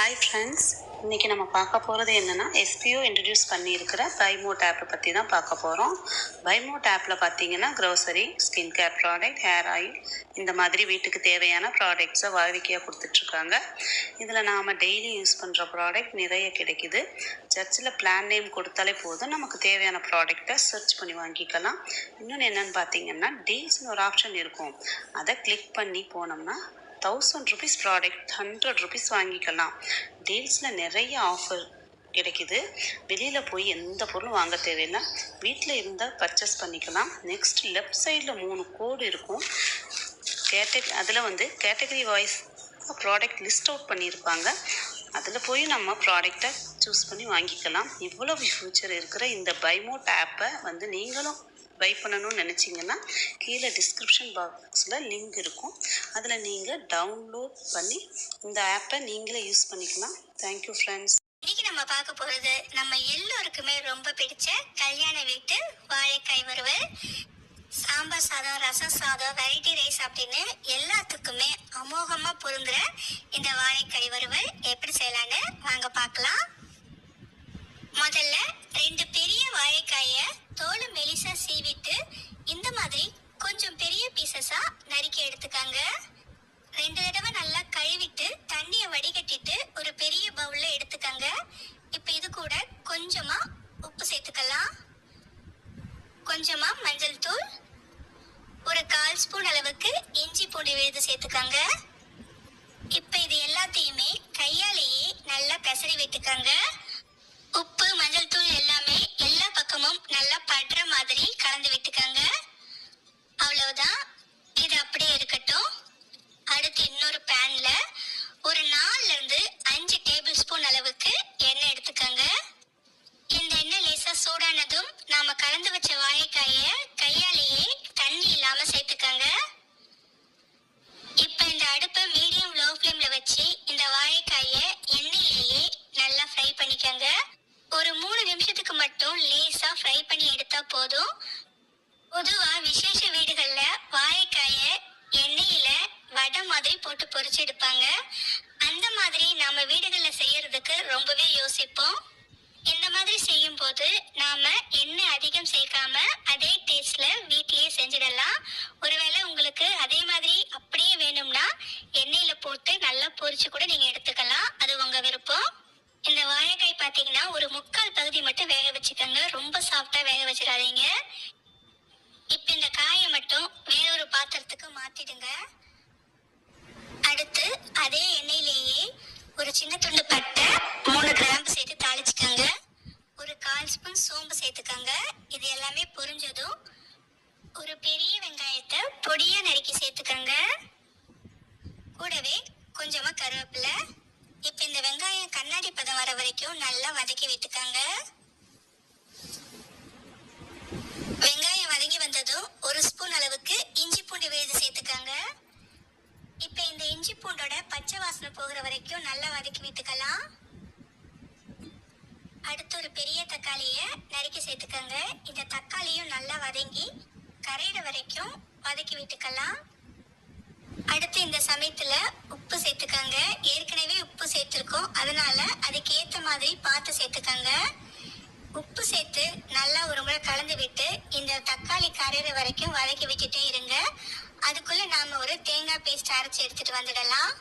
Hi friends இன்றைக்கி நம்ம பார்க்க போகிறது என்னென்னா எஸ்பிஓ இன்ட்ரடியூஸ் பண்ணியிருக்கிற பைமோட் ஆப்பை பற்றி தான் பார்க்க போகிறோம் பைமோட் ஆப்பில் பார்த்தீங்கன்னா grocery skin care product hair oil இந்த மாதிரி வீட்டுக்கு தேவையான ப்ராடக்ட்ஸை வாடிக்கையாக கொடுத்துட்ருக்காங்க. இதில் நாம் டெய்லி யூஸ் பண்ணுற ப்ராடக்ட் நிறைய கிடைக்குது. சர்ச்சில் பிளான் நேம் கொடுத்தாலே போதும். நமக்கு தேவையான ப்ராடக்டை சர்ச் பண்ணி வாங்கிக்கலாம். இன்னொன்று என்னென்னு பார்த்தீங்கன்னா டீல்ஸ்னு ஒரு ஆப்ஷன் இருக்கும். அதை கிளிக் பண்ணி போனோம்னா thousand rupees product hundred rupees வாங்கிக்கலாம். டீல்ஸில் நிறைய ஆஃபர் கிடைக்குது. வெளியில் போய் எந்த பொருளும் வாங்க தேவையில்லை. வீட்டில் இருந்தால் பர்ச்சேஸ் பண்ணிக்கலாம். நெக்ஸ்ட் லெஃப்ட் சைடில் மூணு கோடு இருக்கும். கேட்டகரி அதில் வந்து category wise product list out பண்ணியிருப்பாங்க. அதில் போய் நம்ம ப்ராடக்டை சூஸ் பண்ணி வாங்கிக்கலாம். இவ்வளவு ஃபியூச்சர் இருக்கிற இந்த பைமோட் ஆப்பை வந்து நீங்களும் பை பண்ணணும்னு நினச்சிங்கன்னா கீழே டிஸ்கிரிப்ஷன் பாக்ஸில் லிங்க் இருக்கும். அதில் நீங்கள் டவுன்லோட் பண்ணி இந்த ஆப்பை நீங்களே யூஸ் பண்ணிக்கலாம். தேங்க்யூ ஃப்ரெண்ட்ஸ் இன்னைக்கு நம்ம பார்க்க போகிறது நம்ம எல்லோருக்குமே ரொம்ப பிடிச்ச கல்யாண வீட்டு வாழைக்காய் வறுவல். சாம்பார் சாதம் ரசம் சாதம் வெரைட்டி ரைஸ் அப்படின்னு எல்லாத்துக்குமே அமோகமாக பொருந்துகிற இந்த வாழைக்காய் வறுவல் எப்படி செய்யலான்னு வாங்க பார்க்கலாம் முதல்ல ரெண்டு பெரிய வாழைக்காய தோலை மெலிசா சீவிட்டு இந்த மாதிரி கொஞ்சம் பெரிய பீசஸா நறுக்கி எடுத்துக்காங்க ரெண்டு தடவை நல்லா கழுவிட்டு தண்ணியை வடிகட்டிட்டு ஒரு பெரிய பவுல்ல எடுத்துக்கங்க. இப்போ இது கூட கொஞ்சமா உப்பு சேர்த்துக்கலாம். கொஞ்சமா மஞ்சள் தூள். ஒரு கால் ஸ்பூன் அளவுக்கு இஞ்சி பூண்டு விழுது சேர்த்துக்கங்க. இப்போ இது எல்லாத்தையுமே கையாலேயே நல்லா பெசரி விட்டுக்கங்க. உப்பு மஞ்சள் தூள் எல்லாமே எல்லா பக்கமும் நல்லா படுற மாதிரி கலந்து விட்டுக்கங்க அவ்வளவுதான் இது அப்படியே இருக்கட்டும் அடுத்து இன்னொரு பேன்ல ஒரு நாலுல இருந்து அஞ்சு டேபிள் ஸ்பூன் அளவுக்கு எண்ணெய் எடுத்துக்கங்க இந்த எண்ணெய் லேசா சூடானதும் நாம கலந்து வச்ச வாழைக்காய கையாலேயே தண்ணி இல்லாம சேர்த்துக்கங்க இப்ப இந்த அடுப்பை மீடியம் லோ ஃப்ளேம்ல வச்சு இந்த வாழைக்காய எண்ணெயிலேயே நல்லா ஃப்ரை பண்ணிக்கங்க ஒரு மூணு நிமிஷத்துக்கு மட்டும் லேசா ஃப்ரை பண்ணி எடுத்தா போதும். பொதுவா விசேஷ வீடுகள்ல வாழைக்காய எண்ணெயில வடை மாதிரி போட்டு பொரிச்சு எடுப்பாங்க. அந்த மாதிரி நாம வீடுகள்ல செய்யறதுக்கு ரொம்பவே யோசிப்போம். இந்த மாதிரி செய்யும் போது நாம எண்ணெய் அதிகம் சேர்க்காம அதே டேஸ்ட்ல வீட்லயே செஞ்சிடலாம். ஒருவேளை உங்களுக்கு அதே மாதிரி அப்படியே வேணும்னா எண்ணெயில போட்டு நல்லா பொரிச்சு கூட நீங்க எடுத்துக்கலாம். அது உங்க விருப்பம். இந்த வாழைக்காய் பாத்தீங்கன்னா ஒரு முக்கால் பகுதி மட்டும் வேக வச்சுக்கோங்க. ரொம்ப சாஃப்டா வேக வச்சிடாதீங்க. இப்ப இந்த காயை மட்டும் வேறொரு பாத்திரத்துக்கு மாத்திடுங்க. அடுத்து அதே எண்ணெயிலேயே ஒரு சின்ன துண்டு பட்டை மூணு கிராம்பு சேர்த்து தாளிச்சுக்கோங்க. ஒரு கால் ஸ்பூன் சோம்பு சேர்த்துக்கோங்க. இது எல்லாமே பொரிஞ்சதும் ஒரு பெரிய வெங்காயத்தை பொடியா நறுக்கி சேர்த்துக்கோங்க. கூடவே கொஞ்சமா கருவேப்பிலை இப்ப இந்த வெங்காயம் கண்ணாடி பதம் வர வரைக்கும் நல்லா வதக்கி விட்டுக்கோங்க. வெங்காயம் வதங்கி வந்ததும் ஒரு ஸ்பூன் அளவுக்கு இஞ்சி பூண்டு விழுது சேர்த்துக்கோங்க. இப்ப இந்த இஞ்சி பூண்டோட பச்சை வாசனை போகிற வரைக்கும் நல்லா வதக்கி விட்டுக்கலாம். அடுத்து ஒரு பெரிய தக்காளிய நறுக்கி சேர்த்துக்கோங்க. இந்த தக்காளியும் நல்லா வதங்கி கரையிற வரைக்கும் வதக்கி விட்டுக்கலாம். அடுத்து இந்த சமயத்துல உப்பு சேர்த்துக்கோங்க. ஏற்கனவே உப்பு சேர்த்துருக்கோம். அதனால அதுக்கு ஏத்த மாதிரி பார்த்து சேர்த்துக்கோங்க. உப்பு சேர்த்து நல்லா ஒரு முறை கலந்து விட்டு இந்த தக்காளி கரையிற வரைக்கும் வதக்கி விட்டுட்டே இருங்க. அதுக்குள்ள நாம ஒரு தேங்காய் பேஸ்ட் அரைச்சி எடுத்துட்டு வந்துடலாம்.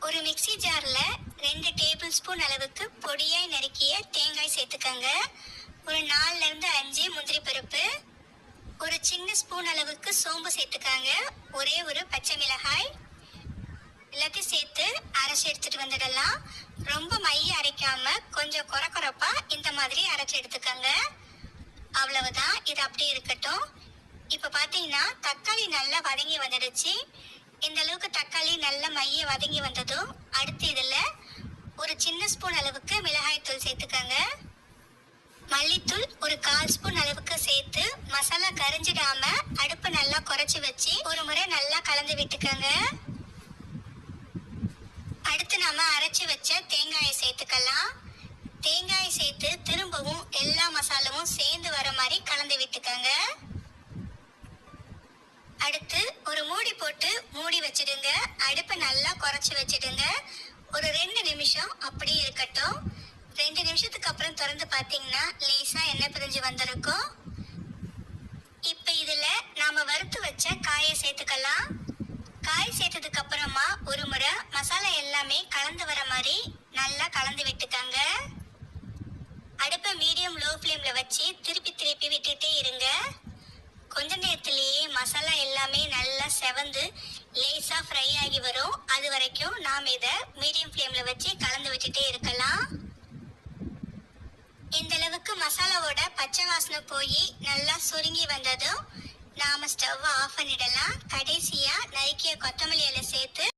ஒரு மிக்ஸி ஜார்ல ரெண்டு டேபிள் ஸ்பூன் அளவுக்கு பொடியாய் நறுக்கிய தேங்காய் சேர்த்துக்கங்க. ஒரு நாலுல இருந்து அஞ்சு முந்திரி பருப்பு ஸ்பூன் அளவுக்கு சோம்பு சேர்த்துக்காங்க. ஒரே ஒரு பச்சை மிளகாய். எல்லாத்தையும் சேர்த்து அரைச்சி எடுத்துட்டு வந்துடலாம். ரொம்ப மைய அரைக்காம கொஞ்சம் குறை குறைப்பா இந்த மாதிரி அரைச்சி எடுத்துக்கோங்க. அவ்வளவுதான். இது அப்படியே இருக்கட்டும். இப்ப பாத்தீங்கன்னா தக்காளி நல்லா வதங்கி வந்துடுச்சு. இந்த அளவுக்கு தக்காளி நல்ல மைய வதங்கி வந்ததும் அடுத்து இதுல ஒரு சின்ன ஸ்பூன் அளவுக்கு மிளகாய் தூள் சேர்த்துக்கோங்க. மல்லித்தூள் ஒரு கால் ஸ்பூன் அளவுக்கு சேர்த்து மசாலா கரைஞ்சிடாம அடுப்பை நல்லா குறைச்சி வச்சு ஒரு முறை நல்லா கலந்து விட்டுக்கோங்க. அடுத்து நாம அரைச்சி வச்ச தேங்காயை சேர்த்துக்கலாம். தேங்காயை சேர்த்து திரும்பவும் எல்லா மசாலாவும் சேர்ந்து வர மாதிரி கலந்து விட்டுக்கோங்க. அடுத்து ஒரு மூடி போட்டு மூடி வச்சிடுங்க. அடுப்பை நல்லா குறைச்சி வச்சிடுங்க. ஒரு ரெண்டு நிமிஷம் அப்படியே இருக்கட்டும். ரெண்டு நிமிஷத்துக்கு அப்புறம் திறந்து பார்த்தீங்கன்னா லேசா எண்ணெய் பிரிஞ்சு வந்திருக்கும். இப்போ இதுல நாம வறுத்து வச்ச காயை சேர்த்துக்கலாம். காய் சேர்த்ததுக்கு அப்புறமா ஒரு முறை மசாலா எல்லாமே கலந்து வர மாதிரி நல்லா கலந்து விட்டுக்கங்க. அடுப்பை மீடியம் லோ ஃப்ளேம்ல வச்சு திருப்பி திருப்பி விட்டுட்டே இருங்க. கொஞ்ச நேரத்திலேயே மசாலா எல்லாமே நல்லா செவந்து லேசா ஃப்ரை ஆகி வரும். அது வரைக்கும் நாம் இதை மீடியம் ஃப்ளேம்ல வச்சு கலந்து விட்டுட்டே இருக்கலாம். அளவுக்கு மசாலாவோட பச்சை வாசனை போய் நல்லா சுருங்கி வந்ததும் நாம ஸ்டவ் ஆஃப் பண்ணிடலாம். கடைசியா நறுக்கிய கொத்தமல்லி இலை சேர்த்து